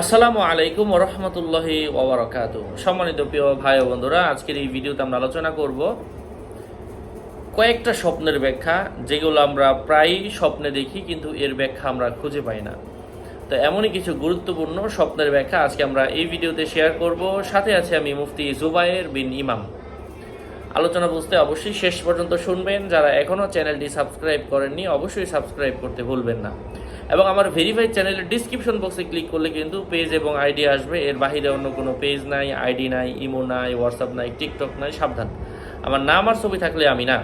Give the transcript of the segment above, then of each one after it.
আসসালামু আলাইকুম রহমতুল্লাহি ওবরাকাত সম্মানিত প্রিয় ভাই ও বন্ধুরা, আজকের এই ভিডিওতে আমরা আলোচনা করব কয়েকটা স্বপ্নের ব্যাখ্যা, যেগুলো আমরা প্রায়ই স্বপ্নে দেখি, কিন্তু এর ব্যাখ্যা আমরা খুঁজে পাই না। তো এমনই কিছু গুরুত্বপূর্ণ স্বপ্নের ব্যাখ্যা আজকে আমরা এই ভিডিওতে শেয়ার করব। সাথে আছে আমি মুফতি জুবায়ের বিন ইমাম। আলোচনা বুঝতে অবশ্যই শেষ পর্যন্ত শুনবেন। যারা এখনও চ্যানেলটি সাবস্ক্রাইব করেননি, অবশ্যই সাবস্ক্রাইব করতে ভুলবেন না। এবং আমার ভেরিফাইড চ্যানেলের ডিসক্রিপশন বক্সে ক্লিক করলে কিন্তু পেজ এবং আইডি আসবে। এর বাহিরে অন্য কোনো পেজ নাই আইডি নাই ইমো নাই হোয়াটসঅ্যাপ নাই টিকটক নাই, সাবধান। আমার নাম আর ছবি থাকলে আমি না।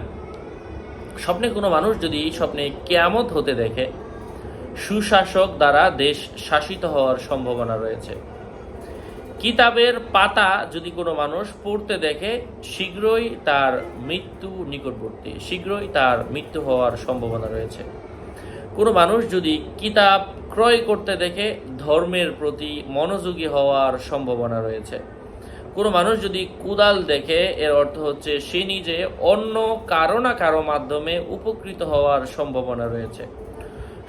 স্বপ্নে কোনো মানুষ যদি স্বপ্নে কেয়ামত হতে দেখে, সুশাসক দ্বারা দেশ শাসিত হওয়ার সম্ভাবনা রয়েছে। কিতাবের পাতা যদি কোনো মানুষ পড়তে দেখে, শীঘ্রই তার মৃত্যু নিকটবর্তী, শীঘ্রই তার মৃত্যু হওয়ার সম্ভাবনা রয়েছে। কোনো মানুষ যদি কিতাব ক্রয় করতে দেখে ধর্মের প্রতি মনোযোগী হওয়ার সম্ভাবনা রয়েছে। কোনো মানুষ যদি কুদাল দেখে, এর অর্থ হচ্ছে সে নিজে অন্য কারও না কারও মাধ্যমে উপকৃত হওয়ার সম্ভাবনা রয়েছে।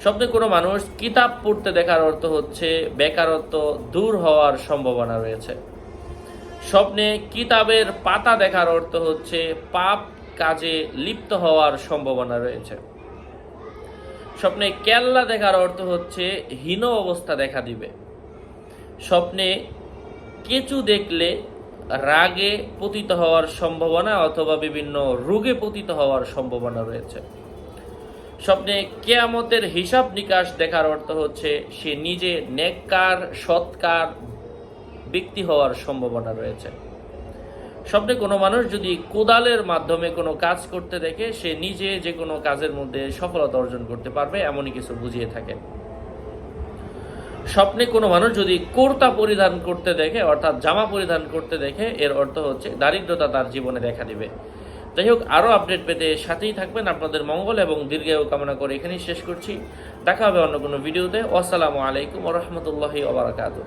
স্বপ্নে কোনো মানুষ কিতাব পড়তে দেখার অর্থ হচ্ছে বেকারত্ব দূর হওয়ার সম্ভাবনা রয়েছে। স্বপ্নে কিতাবের পাতা দেখার অর্থ হচ্ছে পাপ কাজে লিপ্ত হওয়ার সম্ভাবনা রয়েছে। স্বপ্নে কেল্লা দেখার অর্থ হচ্ছে হীন অবস্থা দেখা দিবে। স্বপ্নে কেঁচু দেখলে রাগে পতিত হওয়ার সম্ভাবনা অথবা বিভিন্ন রোগে পতিত হওয়ার সম্ভাবনা রয়েছে। স্বপ্নে কেয়ামতের হিসাব নিকাশ দেখার অর্থ হচ্ছে সে নিজে নেককার সৎকার ব্যক্তি হওয়ার সম্ভাবনা রয়েছে। স্বপ্নে কোনো মানুষ যদি কোদালের মাধ্যমে কোনো কাজ করতে দেখে, সে নিজে যে কোনো কাজের মধ্যে সফলতা অর্জন করতে পারবে, এমনই কিছু বুঝিয়ে থাকে। স্বপ্নে কোনো মানুষ যদি কোর্তা পরিধান করতে দেখে, অর্থাৎ জামা পরিধান করতে দেখে, এর অর্থ হচ্ছে দারিদ্রতা তার জীবনে দেখা দিবে। যাই হোক, আরও আপডেট পেতে সাথেই থাকবেন। আপনাদের মঙ্গল এবং দীর্ঘায়ু কামনা করে এখানেই শেষ করছি। দেখা হবে অন্য কোনো ভিডিওতে। আসসালামু আলাইকুম রহমতুল্লাহি ওবরাকাতু